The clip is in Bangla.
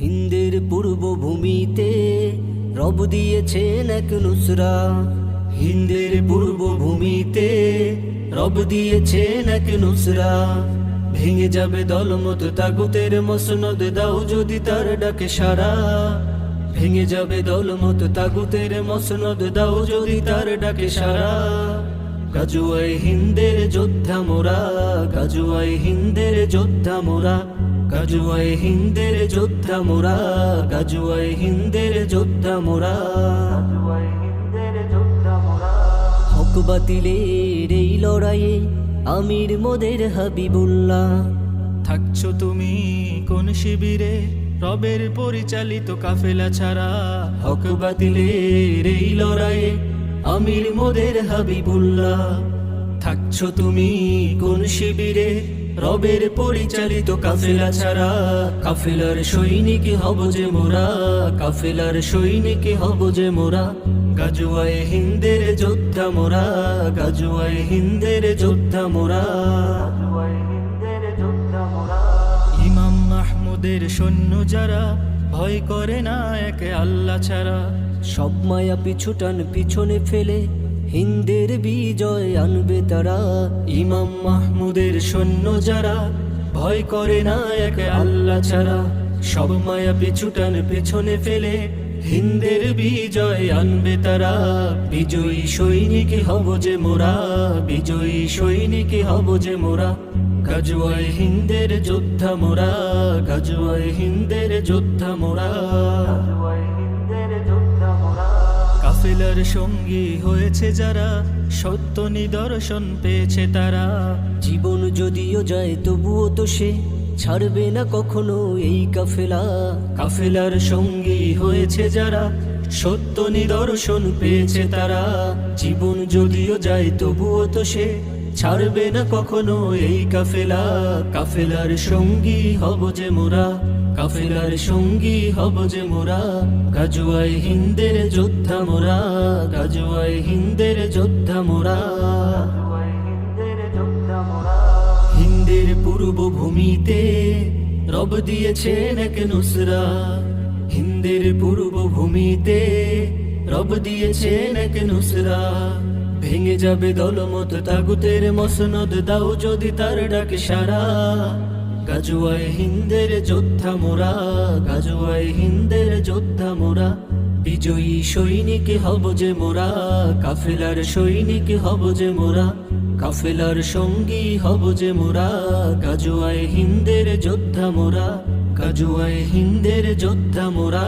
হিন্দের পূর্বভূমিতে রব দিয়েছেন এক নুসরা। হিন্দের পূর্বভূমিতে রব দিয়েছেন এক নুসরা। ভেঙে যাবে দলমত তাগুতের মসনদ, দাও যদি তার ডাকে সারা। ভেঙে যাবে দলমত তাগুতের মসনদ, দাও যদি তার ডাকে সারা। গাজুয়াই হিন্দের যোদ্ধা মোরা গাজুয়াই হিন্দের যোদ্ধা মোরা গাজুয়াই হিন্দের যোদ্ধা মোরা গাজুয়াই হিন্দের যোদ্ধা মোরা হক বাতিলের এই লড়াইয়ে আমির মোদের হাবিবুল্লাহ। থাকছো তুমি কোন শিবিরে রবের পরিচালিত কাফেলা ছাড়া। হক বাতিলের এই লড়াইয়ে আমির মোদের হাবিবুল্লাহ। থাকছো তুমি কোন শিবিরে? রবের পরিচালিত কাফেলা ছাড়া কাফেলার সৈনিক হব যে মোরা, কাফেলার সৈনিক হব যে মোরা। গাজুয়ায় হিন্দের যোদ্ধা মোরা গাজুয়ায় হিন্দের যোদ্ধা মোরা। মাহমুদের সৈন্য যারা ভয় করে না একে আল্লাহ ছাড়া। সব মায়া পিছুটান পিছনে ফেলে হিন্দের বিজয় আনবে তারা। ইমাম মাহমুদের সৈন্য যারা ভয় করে না এক আল্লাহ ছাড়া। সব মায়া পিছুটান পেছনে ফেলে হিন্দের বিজয় আনবে তারা। বিজয়ী সৈনিক হব যে মোরা। বিজয়ী সৈনিক হব যে মোরা। গাজুয়ায় হিন্দের যোদ্ধা মোরা। গাজুয়ায় হিন্দের যোদ্ধা মোরা। কাফেলার সঙ্গী হয়েছে যারা। সত্য নিদর্শন পেয়েছে তারা। জীবন যদিও যায় তবুও তো সে। ছাড়বে না কখনো এই কাফেলা। কাফেলার সঙ্গী হয়েছে যারা, সত্য নিদর্শন পেয়েছে তারা। জীবন যদিও যায়, তবুও তো সে ছাড়বে না কখনো এই কাফেলা। কাফেলার সঙ্গী হব যে মোরা, কাফেলার সঙ্গী হব যে মোরা। গাজুয়াই হিন্দের যোদ্ধা মোরা গাজুয়াই হিন্দের যোদ্ধা মোরা। হিন্দের পূর্বভূমিতে রব দিয়েছেন এক নুসরা। হিন্দের পূর্বভূমিতে রব দিয়েছেন এক নুসরা। ভেঙে যাবে দলমত তাগুতের মসনদ, দাও যদি তার ডাক সারা। গাজুয়ায় হিন্দের যোদ্ধা মোরা, গাজুয়ায় হিন্দের যোদ্ধা মোরা। বিজয়ী সৈনিক হব যে মোরা, কাফেলার সৈনিক হব যে মোরা। কাফেলার সঙ্গী হব যে মোরা। কাজুয়ায় হিন্দের যোদ্ধা মোরা। কাজুয়ায় হিন্দের যোদ্ধা মোরা।